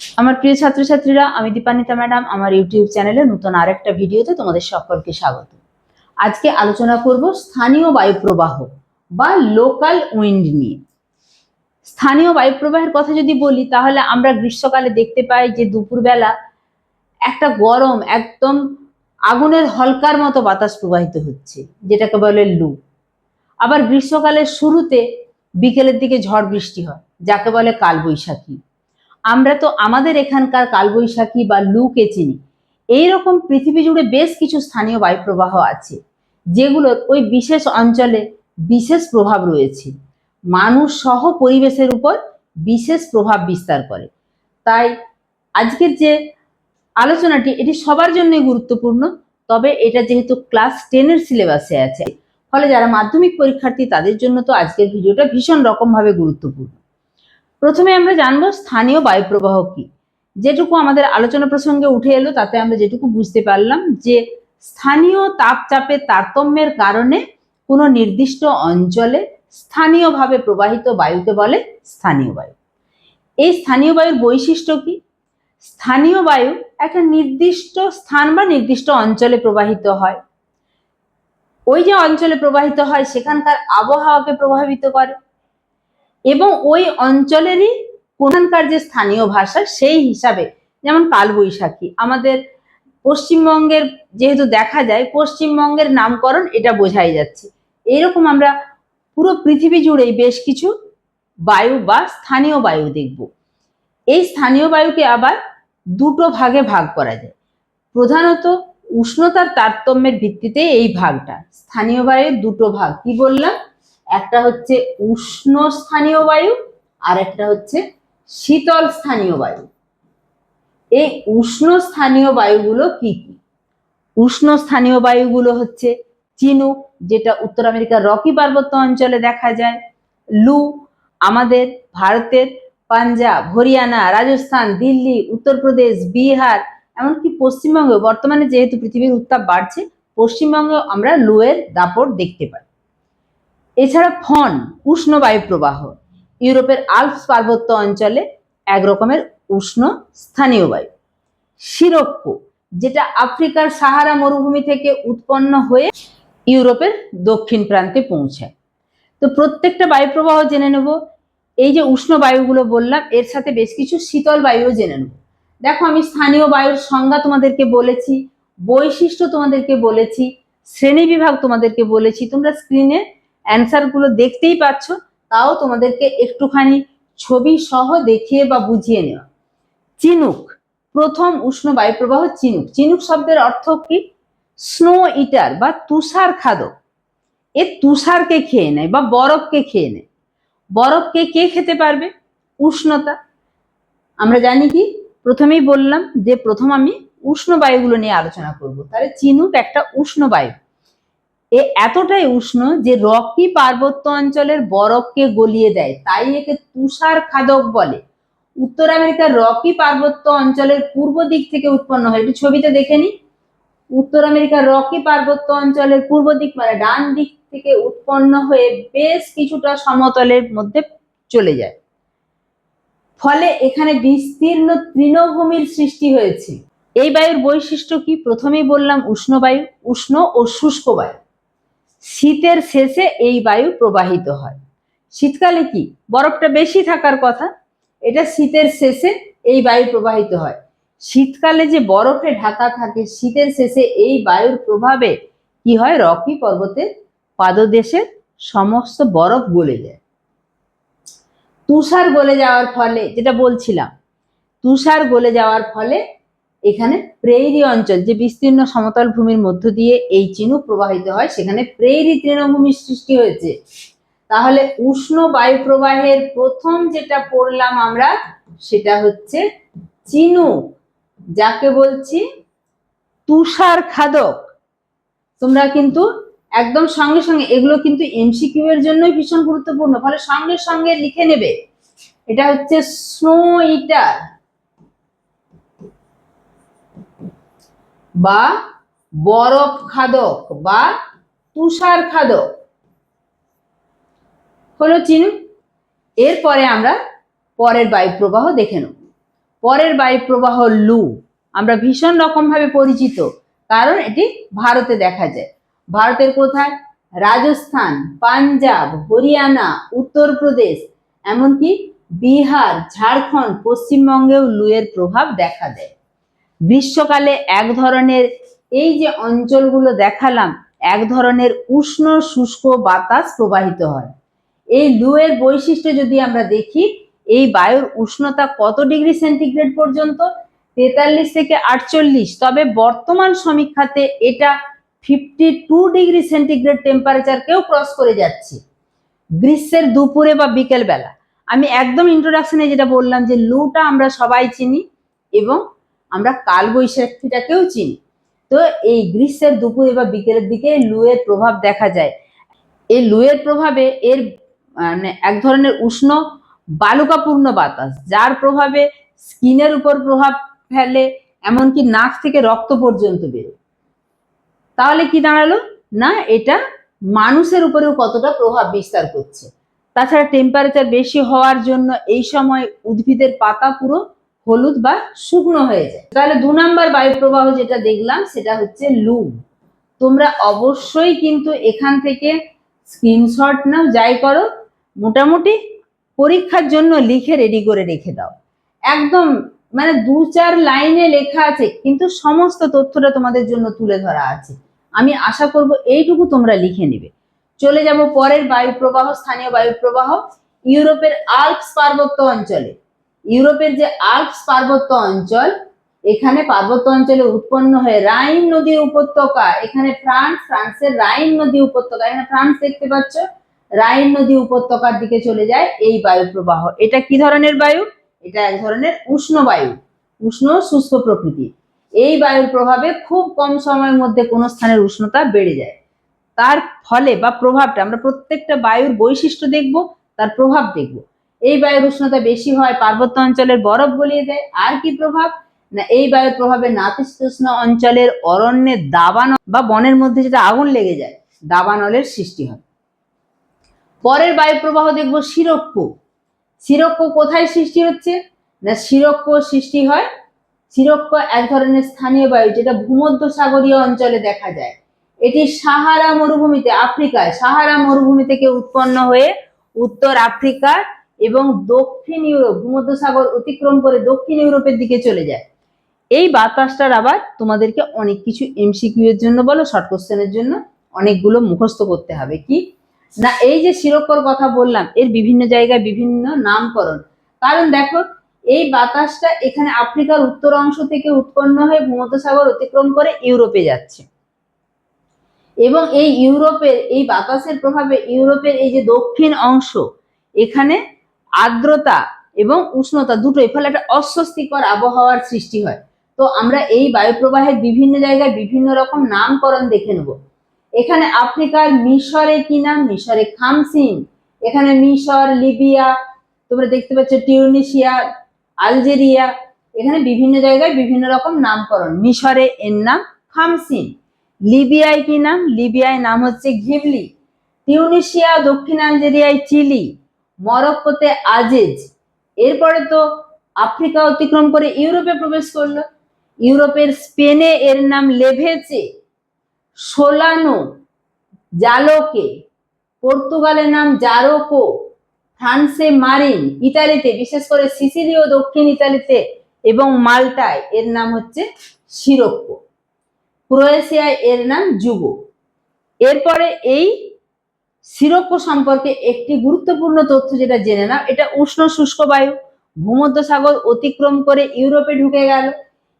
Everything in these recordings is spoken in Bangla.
আমার প্রিয় ছাত্রছাত্রীরা, আমি দীপান্বিতা ম্যাডাম, আমার ইউটিউব চ্যানেলে নতুন আরেকটা ভিডিওতে তোমাদের সকলকে স্বাগত। আজকে আলোচনা করব স্থানীয় বায়ুপ্রবাহ বা লোকাল উইন্ড নিয়ে। স্থানীয় বায়ুপ্রবাহের কথা যদি বলি, তাহলে আমরা গ্রীষ্মকালে দেখতে পাই যে দুপুরবেলা একটা গরম একদম আগুনের হলকার মতো বাতাস প্রবাহিত হচ্ছে, যেটাকে বলে লু। আবার গ্রীষ্মকালের শুরুতে বিকেলের দিকে ঝড় বৃষ্টি হয়, যাকে বলে কালবৈশাখী। আমরা তো আমাদের এখানকার কালবৈশাখী বা লুকে চিনি। এইরকম পৃথিবী জুড়ে বেশ কিছু স্থানীয় বায়ুপ্রবাহ আছে যেগুলোর ওই বিশেষ অঞ্চলে বিশেষ প্রভাব রয়েছে। মানুষ সহ পরিবেশের উপর বিশেষ প্রভাব বিস্তার করে। তাই আজকের যে আলোচনাটি, এটি সবার জন্যই গুরুত্বপূর্ণ, তবে এটা যেহেতু ক্লাস টেনের সিলেবাসে আছে, ফলে যারা মাধ্যমিক পরীক্ষার্থী তাদের জন্য তো আজকের ভিডিওটা ভীষণ রকমভাবে গুরুত্বপূর্ণ। প্রথমে আমরা জানব স্থানীয় বায়ুপ্রবাহ কি। যেটুকু আমাদের আলোচনা প্রসঙ্গে উঠে এলো, তাতে আমরা যেটুকু বুঝতে পারলাম যে স্থানীয় তাপচাপের তারতম্যের কারণে কোনো নির্দিষ্ট অঞ্চলে স্থানীয়ভাবে প্রবাহিত বায়ুকে বলে স্থানীয় বায়ু। এই স্থানীয় বায়ুর বৈশিষ্ট্য কি? স্থানীয় বায়ু একটা নির্দিষ্ট স্থান বা নির্দিষ্ট অঞ্চলে প্রবাহিত হয়। ওই যে অঞ্চলে প্রবাহিত হয়, সেখানকার আবহাওয়াকে প্রভাবিত করে। এবং ওই অঞ্চলেরই প্রধানকার যে স্থানীয় ভাষা সেই হিসাবে, যেমন কালবৈশাখী। আমাদের পশ্চিমবঙ্গের যেহেতু দেখা যায়, পশ্চিমবঙ্গের নামকরণ এটা বোঝাই যাচ্ছে। এরকম আমরা পুরো পৃথিবী জুড়েই বেশ কিছু বায়ু বা স্থানীয় বায়ু দেখব। এই স্থানীয় বায়ুকে আবার দুটো ভাগে ভাগ করা যায়। প্রধানত উষ্ণতার তারতম্যের ভিত্তিতে এই ভাগটা, স্থানীয় বায়ুর দুটো ভাগ। কি বললাম? একটা হচ্ছে উষ্ণ স্থানীয় বায়ু আর একটা হচ্ছে শীতল স্থানীয় বায়ু। এই উষ্ণ স্থানীয় বায়ুগুলো কি কি? উষ্ণ স্থানীয় বায়ুগুলো হচ্ছে চিনুক যেটা উত্তর আমেরিকার রকি পার্বত্য অঞ্চলে দেখা যায়। লু, আমাদের ভারতের পাঞ্জাব, হরিয়ানা, রাজস্থান, দিল্লি, উত্তরপ্রদেশ, বিহার, এমনকি পশ্চিমবঙ্গে। বর্তমানে যেহেতু পৃথিবীর উত্তাপ বাড়ছে, পশ্চিমবঙ্গে আমরা লুয়ের দাপট দেখতে পাই। এছাড়া ফন, উষ্ণ বায়ু প্রবাহ। ইউরোপের আলপস পার্বত্য অঞ্চলে এক রকমের উষ্ণ স্থানীয় বায়ু। শিরক্ষ যেটা আফ্রিকার সাহারা মরুভূমি থেকে উৎপন্ন হয়ে ইউরোপের দক্ষিণ প্রান্তে পৌঁছায়। তো প্রত্যেকটা বায়ু প্রবাহ জেনে নেব। এই যে উষ্ণ বায়ুগুলো বললাম, এর সাথে বেশ কিছু শীতল বায়ুও জেনে নেব। দেখো, আমি স্থানীয় বায়ুর সংজ্ঞা তোমাদেরকে বলেছি, বৈশিষ্ট্য তোমাদেরকে বলেছি, শ্রেণি বিভাগ তোমাদেরকে বলেছি, তোমরা স্ক্রিনে অ্যান্সারগুলো দেখতেই পাচ্ছ, তাও তোমাদেরকে একটুখানি ছবি সহ দেখিয়ে বা বুঝিয়ে নেওয়া। চিনুক, প্রথম উষ্ণ বায়ুপ্রবাহ চিনুক। চিনুক শব্দের অর্থ কি? স্নো ইটার বা তুষার খাদক। এ তুষারকে খেয়ে নেয় বা বরফকে খেয়ে নেয়। বরফকে কে খেতে পারবে? উষ্ণতা। আমরা জানি কি? প্রথমেই বললাম যে প্রথম আমি উষ্ণ বায়ুগুলো নিয়ে আলোচনা করব। তাহলে চিনুক একটা উষ্ণ বায়ু। এ এতটাই উষ্ণ যে রকি পার্বত্য অঞ্চলের বরফকে গলিয়ে দেয়, তাই একে তুষার খাদক বলে। উত্তর আমেরিকার রকি পার্বত্য অঞ্চলের পূর্ব দিক থেকে উৎপন্ন হয়। একটু ছবিতে দেখে নি উত্তর আমেরিকার রকি পার্বত্য অঞ্চলের পূর্ব দিক মানে ডান দিক থেকে উৎপন্ন হয়ে বেশ কিছুটা সমতলের মধ্যে চলে যায়। ফলে এখানে বিস্তীর্ণ তৃণভূমির সৃষ্টি হয়েছে। এই বায়ুর বৈশিষ্ট্য কি? প্রথমেই বললাম উষ্ণ বায়ু, উষ্ণ ও শুষ্ক বায়ু। শীতের শেষে এই বায়ু প্রবাহিত হয়। শীতকালে কি? বরফটা বেশি থাকার কথা, এটা শীতের শেষে এই বায়ু প্রবাহিত হয়। শীতকালে যে বরফে ঢাকা থাকে, শীতের শেষে এই বায়ুর প্রভাবে কি হয়? রকি পর্বতের পাদদেশে সমস্ত বরফ গলে যায়। তুষার গলে যাওয়ার ফলে, যেটা বলছিলাম, তুষার গলে যাওয়ার ফলে এখানে প্রেইরি অঞ্চল, যে বিস্তীর্ণ সমতল ভূমির মধ্য দিয়ে এই চিনু প্রবাহিত হয়, সেখানে প্রেইরি তৃণভূমির সৃষ্টি হয়েছে। তাহলে উষ্ণ বায়ু প্রবাহের প্রথম যেটা পড়লাম আমরা, সেটা হচ্ছে চিনু, যাকে বলছি তুষার খাদক। তোমরা কিন্তু একদম সঙ্গে সঙ্গে, এগুলো কিন্তু এমসিকিউ এর জন্যই ভীষণ গুরুত্বপূর্ণ, ফলে সঙ্গে সঙ্গে লিখে নেবে। এটা হচ্ছে স্নো ইটার বা বরফ খাদক বা তুষার খাদক। হলো চিনু এরপরে আমরা পরের বায়ু প্রবাহ দেখে নেব। পরের বায়ু প্রবাহ লু। আমরা ভীষণ রকম ভাবে পরিচিত, কারণ এটি ভারতে দেখা যায়। ভারতের কোথায়? রাজস্থান, পাঞ্জাব, হরিয়ানা, উত্তরপ্রদেশ, এমনকি বিহার, ঝাড়খণ্ড, পশ্চিমবঙ্গেও লুয়ের প্রভাব দেখা দেয়। গ্রীষ্মকালে এক ধরনের, এই যে অঞ্চলগুলো দেখালাম, এক ধরনের উষ্ণ শুষ্ক বাতাস প্রবাহিত হয়। এই লুয়ের বৈশিষ্ট্য যদি আমরা দেখি, এই বায়ুর উষ্ণতা কত ডিগ্রি সেন্টিগ্রেড পর্যন্ত? তেতাল্লিশ থেকে আটচল্লিশ। তবে বর্তমান সমীক্ষাতে এটা ফিফটি টু ডিগ্রি সেন্টিগ্রেড টেম্পারেচারকেও ক্রস করে যাচ্ছে। গ্রীষ্মের দুপুরে বা বিকেল বেলা আমি একদম ইন্ট্রোডাকশনে যেটা বললাম যে লুটা আমরা সবাই চিনি এবং আমরা কালবৈশাখীটাকেও চিনি। তো এই গ্রীষ্মের দুপুরে বা বিকেলের দিকে লুয়ের প্রভাব দেখা যায়। এই লুয়ের প্রভাবে এর মানে এক ধরনের উষ্ণ বালুকাপূর্ণ বাতাস, যার প্রভাবে স্কিনের উপর প্রভাব ফেলে, এমনকি নাক থেকে রক্ত পর্যন্ত বেরোয়। তাহলে কি দাঁড়াল? না, এটা মানুষের উপরেও কতটা প্রভাব বিস্তার করছে। তাছাড়া টেম্পারেচার বেশি হওয়ার জন্য এই সময় উদ্ভিদের পাতা পুরো হলুদ বা শুকনো হয়ে যায়। তাহলে দু নম্বর বায়ু প্রবাহ যেটা দেখলাম, সেটা হচ্ছে লু তোমরা অবশ্যই কিন্তু এখান থেকে স্ক্রিনশট নাও, যাই করো, মোটামুটি পরীক্ষার জন্য লিখে রেডি করে রেখে দাও। একদম মানে দু চার লাইনে লেখা আছে, কিন্তু সমস্ত তথ্যটা তোমাদের জন্য তুলে ধরা আছে। আমি আশা করব এইটুকু তোমরা লিখে নেবে। চলে যাব পরের বায়ু প্রবাহ স্থানীয় বায়ু প্রবাহ ইউরোপের আল্পস পার্বত্য অঞ্চলে। ইউরোপের যে আল্পস পার্বত্য অঞ্চল, এখানে পার্বত্য অঞ্চলে উৎপন্ন হয়ে রাইন নদী উপত্যকা, এখানে ফ্রান্স, ফ্রান্সের রাইন নদী উপত্যকা, এখানে ফ্রান্স দেখতে পাচ্ছ, রাইন নদী উপত্যকার দিকে চলে যায় এই বায়ু প্রবাহ এটা কি ধরনের বায়ু? এটা এক ধরনের উষ্ণ বায়ু, উষ্ণ শুষ্ক প্রকৃতি। এই বায়ুর প্রভাবে খুব কম সময়ের মধ্যে কোনো স্থানের উষ্ণতা বেড়ে যায়। তার ফলে বা প্রভাবটা আমরা প্রত্যেকটা বায়ুর বৈশিষ্ট্য দেখব, তার প্রভাব দেখব। এই বায়ুর উষ্ণতা বেশি হয়, পার্বত্য অঞ্চলের বরফ গলিয়ে দেয় আর কি প্রভাব? না, এই বায়ুর প্রভাবে নাতিশীতোষ্ণ অঞ্চলের অরণ্যে দাবানল বা বনের মধ্যে যেটা আগুন লেগে যায়, দাবানলের সৃষ্টি হয়। পরের বায়ু প্রবাহ দেখব শিরক্ষ। শিরক্ষ কোথায় সৃষ্টি হচ্ছে? না, শিরক্ষ সৃষ্টি হয়, শিরক্ষ এক ধরনের স্থানীয় বায়ু যেটা ভূমধ্য সাগরীয় অঞ্চলে দেখা যায়। এটি সাহারা মরুভূমিতে, আফ্রিকায়, সাহারা মরুভূমি থেকে উৎপন্ন হয়ে উত্তর আফ্রিকা এবং দক্ষিণ ইউরোপ, ভূমধ্যসাগর অতিক্রম করে দক্ষিণ ইউরোপের দিকে চলে যায়। এই বাতাসটার আবার তোমাদেরকে অনেক কিছু এমসিকিউ এর জন্য বলো শর্ট কোশ্চেনের জন্য অনেকগুলো মুখস্থ করতে হবে, কি? না, এই যে শিরোক্ষর কথা বললাম, এর বিভিন্ন জায়গায় বিভিন্ন নামকরণ। কারণ দেখো, এই বাতাসটা এখানে আফ্রিকার উত্তর অংশ থেকে উৎপন্ন হয়ে ভূমধ্যসাগর অতিক্রম করে ইউরোপে যাচ্ছে। এবং এই ইউরোপের, এই বাতাসের প্রভাবে ইউরোপের এই যে দক্ষিণ অংশ, এখানে আর্দ্রতা এবং উষ্ণতা দুটোই ফলে একটা অস্বস্তিকর আবহাওয়ার সৃষ্টি হয়। তো আমরা এই বায়ু প্রবাহের বিভিন্ন জায়গায় বিভিন্ন রকম নামকরণ দেখে নেব। এখানে আফ্রিকার মিশরে কি নাম? মিশরে খামসিন। এখানে মিশর, লিবিয়া, তোমরা দেখতে পাচ্ছ টিউনিশিয়া, আলজেরিয়া। এখানে বিভিন্ন জায়গায় বিভিন্ন রকম নামকরণ। মিশরে এর নাম খামসিন। লিবিয়ায় কি নাম? লিবিয়ায় নাম হচ্ছে ঘিবলি। টিউনিশিয়া, দক্ষিণ আলজেরিয়ায় চিলি। মরক্কোতে আজেজ। এরপরে তো আফ্রিকা অতিক্রম করে ইউরোপে প্রবেশ করল। ইউরোপের স্পেনে এর নাম লেভেচে, সোলানো, জালোকে। পর্তুগালের নাম জারোকো, ফ্রান্সে মারিন, ইতালিতে, বিশেষ করে সিসিলি ও দক্ষিণ ইতালিতে এবং মাল্টায় এর নাম হচ্ছে সিরক্কো। ক্রোয়েশিয়ায় এর নাম যুগো। এরপরে এই সিরক্কো সম্পর্কে একটি গুরুত্বপূর্ণ তথ্য যেটা জেনে নাও, এটা উষ্ণ শুষ্ক বায়ু ভূমধ্যসাগর অতিক্রম করে ইউরোপে ঢুকে গেল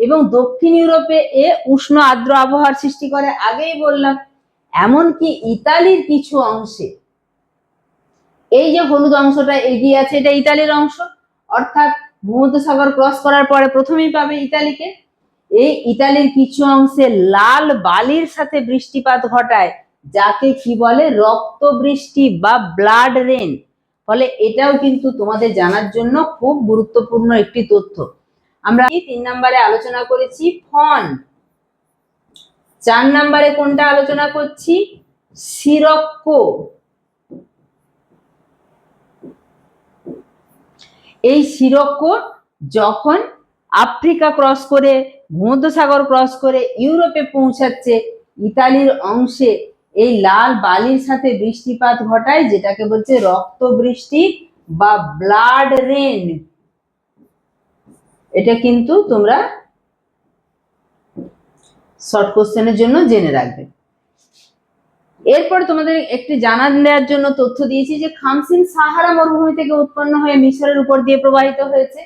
এবং দক্ষিণ ইউরোপে এ উষ্ণ আর্দ্র আবহাওয়ার সৃষ্টি করে। আগেই বললাম, এমনকি ইতালির কিছু অংশে এই যে হলুদ অংশটা এগিয়ে আছে, এটা ইতালির অংশ। অর্থাৎ ভূমধ্যসাগর ক্রস করার পরে প্রথমেই পাবে ইতালিকে। এই ইতালির কিছু অংশে লাল বালির সাথে বৃষ্টিপাত ঘটায় যাকে কি বলে রক্ত বৃষ্টি বা ব্লাড রেন ফলে এটাও কিন্তু তোমাদের জানার জন্য খুব গুরুত্বপূর্ণ একটি তথ্য। আমরা তিন নম্বরে আলোচনা করেছি ফন। চার নম্বরে কোনটা আলোচনা করছি? সিরক্ষ এই সিরক্ষ যখন আফ্রিকা ক্রস করে, ভূমধ্যসাগর ক্রস করে, ইউরোপে পৌঁছাচ্ছে, ইতালির অংশে এই লাল বালির সাথে বৃষ্টিপাত ঘটায়, যেটাকে বলছে রক্ত বৃষ্টি বা ব্লাড রেন এটা কিন্তু তোমরা শর্ট কোশ্চেনের জন্য জেনে রাখবে। এরপর তোমাদের একটি জানান দেওয়ার জন্য তথ্য দিয়েছি যে খামসিন সাহারা মরুভূমি থেকে উৎপন্ন হয়ে মিশরের উপর দিয়ে প্রবাহিত হয়েছে।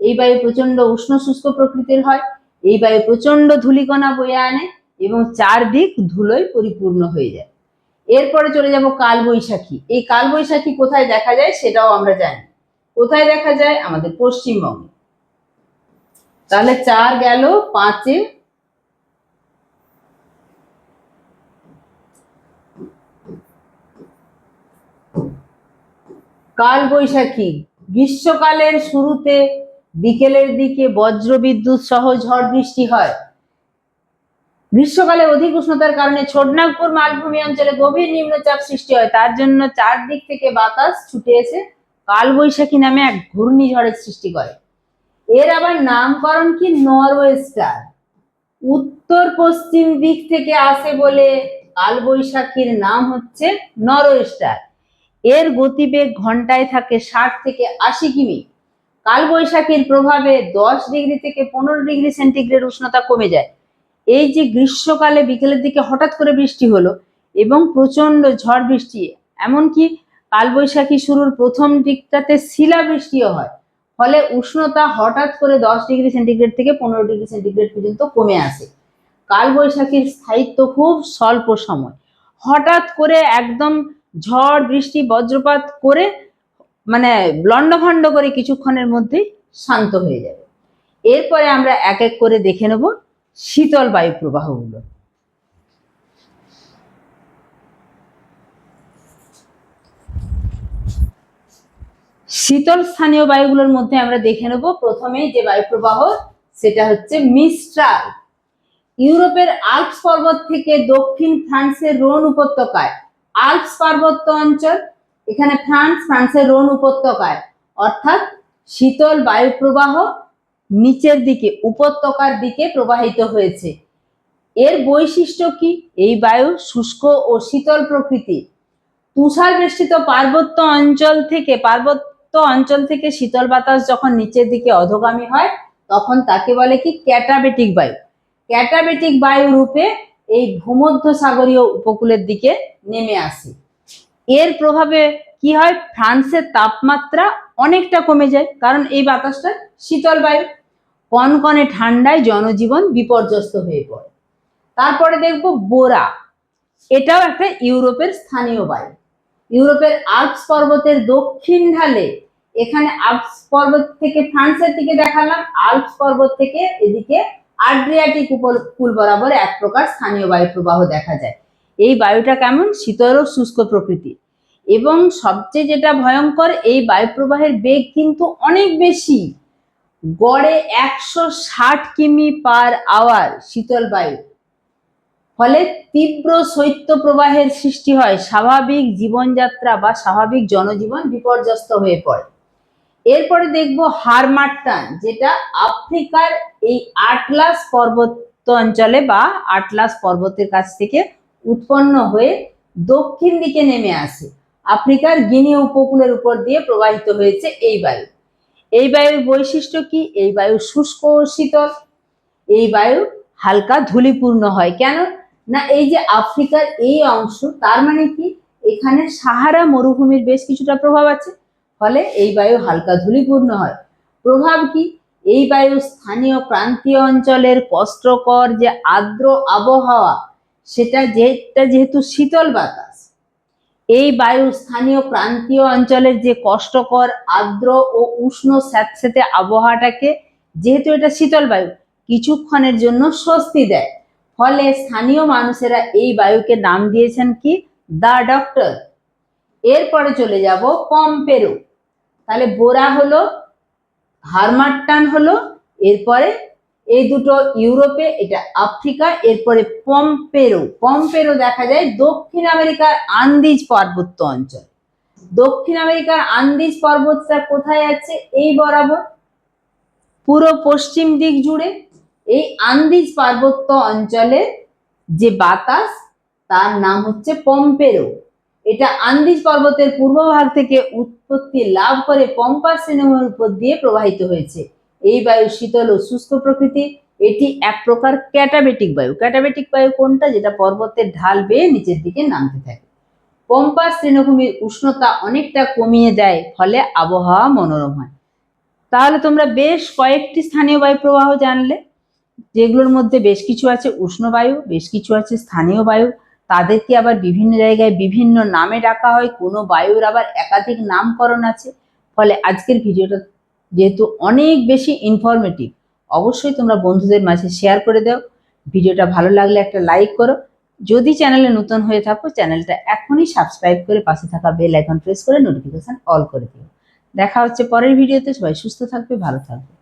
এই বায়ু প্রচণ্ড উষ্ণ শুষ্ক প্রকৃতির হয়। এই বায়ু প্রচণ্ড ধূলিকণা বয়ে আনে। এবং চারদিক ধুলোয় পরিপূর্ণ হয়ে যায়। এরপরে চলে যাব কালবৈশাখী। এই কালবৈশাখী কোথায় দেখা যায় সেটাও আমরা জানি। কোথায় দেখা যায়? আমাদের পশ্চিমবঙ্গে। তাহলে চার গেল পাঁচে। কালবৈশাখী। গ্রীষ্মকালের শুরুতে বিকেলের দিকে বজ্র বিদ্যুৎ সহ ঝড় বৃষ্টি হয়। গ্রীষ্মকালে অধিক উষ্ণতার কারণে ছোটনাগপুর, মালভূমি অঞ্চলে গভীর নিম্নচাপ সৃষ্টি হয়। তার জন্য চারদিক থেকে বাতাস ছুটে এসে কালবৈশাখী নামে এক ঘূর্ণিঝড়ের সৃষ্টি করে। এর আবার নামকরণ কি? নরওয়েস্টার। উত্তর পশ্চিম দিক থেকে আসে বলে কালবৈশাখীর নাম হচ্ছে নরওয়েস্টার। এর গতিবেগ ঘন্টায় থাকে ষাট থেকে আশি কিমি। কালবৈশাখীর প্রভাবে দশ ডিগ্রি থেকে পনেরো ডিগ্রি সেন্টিগ্রেড উষ্ণতা কমে যায়। এই যে গ্রীষ্মকালে বিকেলের দিকে হঠাৎ করে বৃষ্টি হলো এবং প্রচণ্ড ঝড় বৃষ্টি, এমনকি কালবৈশাখী শুরুর প্রথম দিকটাতে শিলাবৃষ্টিও হয়, ফলে উষ্ণতা হঠাৎ করে দশ ডিগ্রি সেন্টিগ্রেড থেকে পনেরো ডিগ্রি সেন্টিগ্রেড পর্যন্ত কমে আসে। কালবৈশাখীর স্থায়িত্ব খুব স্বল্প সময়। হঠাৎ করে একদম ঝড়, বৃষ্টি, বজ্রপাত করে মানে লণ্ডভণ্ড করে কিছুক্ষণের মধ্যেই শান্ত হয়ে যাবে। এরপরে আমরা এক এক করে দেখে নেব শীতল বায়ু প্রবাহগুলো। শীতল স্থানীয় বায়ুগুলোর মধ্যে আমরা দেখে নেব। প্রথমেই যে বায়ু প্রবাহ, সেটা হচ্ছে মিস্ট্রাল। ইউরোপের আল্পস পর্বত থেকে দক্ষিণ ফ্রান্সের রোন উপত্যকায়, আল্পস পার্বত্য অঞ্চল, এখানে ফ্রান্স, ফ্রান্সের রোন উপত্যকায়। অর্থাৎ শীতল বায়ু প্রবাহ নিচের দিকে, উপত্যকার দিকে প্রবাহিত হয়েছে। এর বৈশিষ্ট্য কি? এই বায়ু শুষ্ক ও শীতল প্রকৃতি। তুষার বেষ্টিত পার্বত্য অঞ্চল থেকে, পার্বত্য অঞ্চল থেকে শীতল বাতাস যখন নিচের দিকে অধগামী হয়, তখন তাকে বলে কি? ক্যাটাবেটিক বায়ু। ক্যাটাবেটিক বায়ু রূপে এই ভূমধ্য সাগরীয় উপকূলের দিকে নেমে আসে। এর প্রভাবে কি হয়? ফ্রান্সের তাপমাত্রা অনেকটা কমে যায়, কারণ এই বাতাসটা শীতল বায়ু। কনকনে ঠান্ডায় জনজীবন বিপর্যস্ত হয়ে পড়ে। তারপরে দেখব বোরা। এটাও একটা ইউরোপের স্থানীয় বায়ু। ইউরোপের আল্পস পর্বতের দক্ষিণ ঢালে এখানে আল্পস পর্বত থেকে ফ্রান্সের দিকে দেখালাম, আল্পস পর্বত থেকে এদিকে আড্রিয়াটিক উপকূল বরাবর এক প্রকার স্থানীয় বায়ু প্রবাহ দেখা যায়। এই বায়ুটা কেমন? শীতল ও শুষ্ক প্রকৃতি এবং সবচেয়ে যেটা ভয়ঙ্কর, এই বায়ু প্রবাহের বেগ কিন্তু অনেক বেশি। গড়ে একশো ষাট কিমি পার আওয়ার শীতল বায়ু। ফলে তীব্র শৈত্য প্রবাহের সৃষ্টি হয়, স্বাভাবিক জীবনযাত্রা বা স্বাভাবিক জনজীবন বিপর্যস্ত হয়ে পড়ে। এরপরে দেখব হারমাট্টান, যেটা আফ্রিকার এই আটলাস পর্বত অঞ্চলে বা আটলাস পর্বতের কাছ থেকে উৎপন্ন হয়ে দক্ষিণ দিকে নেমে আসে। আফ্রিকার গিনি উপকূলের উপর দিয়ে প্রবাহিত হয়েছে এই বায়ু। এই বায়ুর বৈশিষ্ট্য কি? এই বায়ু শুষ্ক ও শীতল। এই বায়ু হালকা ধূলিপূর্ণ হয়। কেন? না, এই যে আফ্রিকার এই অংশ, তার মানে কি? এখানে সাহারা মরুভূমির বেশ কিছুটা প্রভাব আছে। ফলে এই বায়ু হালকা ধূলিপূর্ণ হয়। প্রভাব কি? এই বায়ু স্থানীয় প্রান্তীয় অঞ্চলের কষ্টকর যে আর্দ্র আবহাওয়া, সেটা যেটা যেহেতু শীতল বাতাস এই বায়ু স্থানীয় প্রান্তীয় অঞ্চলের যে কষ্টকর, আর্দ্র ও উষ্ণ স্যাঁতস্যাঁতে আবহাওয়াটাকে, যেহেতু এটা শীতল বায়ু, কিছুক্ষণের জন্য স্বস্তি দেয়। ফলে স্থানীয় মানুষেরা এই বায়ুকে নাম দিয়েছেন কি? The doctor. এরপরে চলে যাব পম্পেরো। তাহলে বোরা হলো, হারমাট্টান হলো, এরপরে এই দুটো ইউরোপে, এটা আফ্রিকা, এরপরে পম্পেরো। পম্পেরো দেখা যায় দক্ষিণ আমেরিকার আন্দিজ পার্বত্য অঞ্চল। দক্ষিণ আমেরিকার আন্দিজ পর্বতটা কোথায় আছে? এই বরাবর। পুরো পশ্চিম দিক জুড়ে এই আন্দিজ পার্বত্য অঞ্চলে যে বাতাস, তার নাম হচ্ছে পম্পেরো। এটা আন্দিজ পর্বতের পূর্বভাগ থেকে উৎপত্তি লাভ করে পম্পার শ্রেণির উপর দিয়ে প্রবাহিত হয়েছে। এই বায়ু শীতল ও শুষ্ক প্রকৃতির এটি এক প্রকার ক্যাটাবেটিক বায়ু। ক্যাটাবেটিক বায়ু কোনটা? যেটা পর্বতের ঢাল বেয়ে নিচের দিকে নামতে থাকে। পম্পার তৃণভূমির উষ্ণতা অনেকটা কমিয়ে দেয়, ফলে আবহাওয়া মনোরম হয়। তাহলে তোমরা বেশ কয়েকটি স্থানীয় বায়ু প্রবাহ জানলে, যেগুলোর মধ্যে বেশ কিছু আছে উষ্ণ বায়ু, বেশ কিছু আছে স্থানীয় বায়ু। তাদেরকে আবার বিভিন্ন জায়গায় বিভিন্ন নামে ডাকা হয়। কোনো বায়ুর আবার একাধিক নামকরণ আছে। ফলে আজকের ভিডিওটা যেহেতু অনেক বেশি ইনফরমেটিভ অবশ্যই তোমরা বন্ধুদের মাঝে শেয়ার করে দাও। ভিডিওটা ভালো লাগলে একটা লাইক করো। যদি চ্যানেলে নতুন হয়ে থাকো চ্যানেলটা এখনই সাবস্ক্রাইব করে পাশে থাকা বেল আইকন প্রেস করে নোটিফিকেশান অল করে দিও। দেখা হচ্ছে পরের ভিডিওতে সবাই সুস্থ থাকবে, ভালো থাকবে।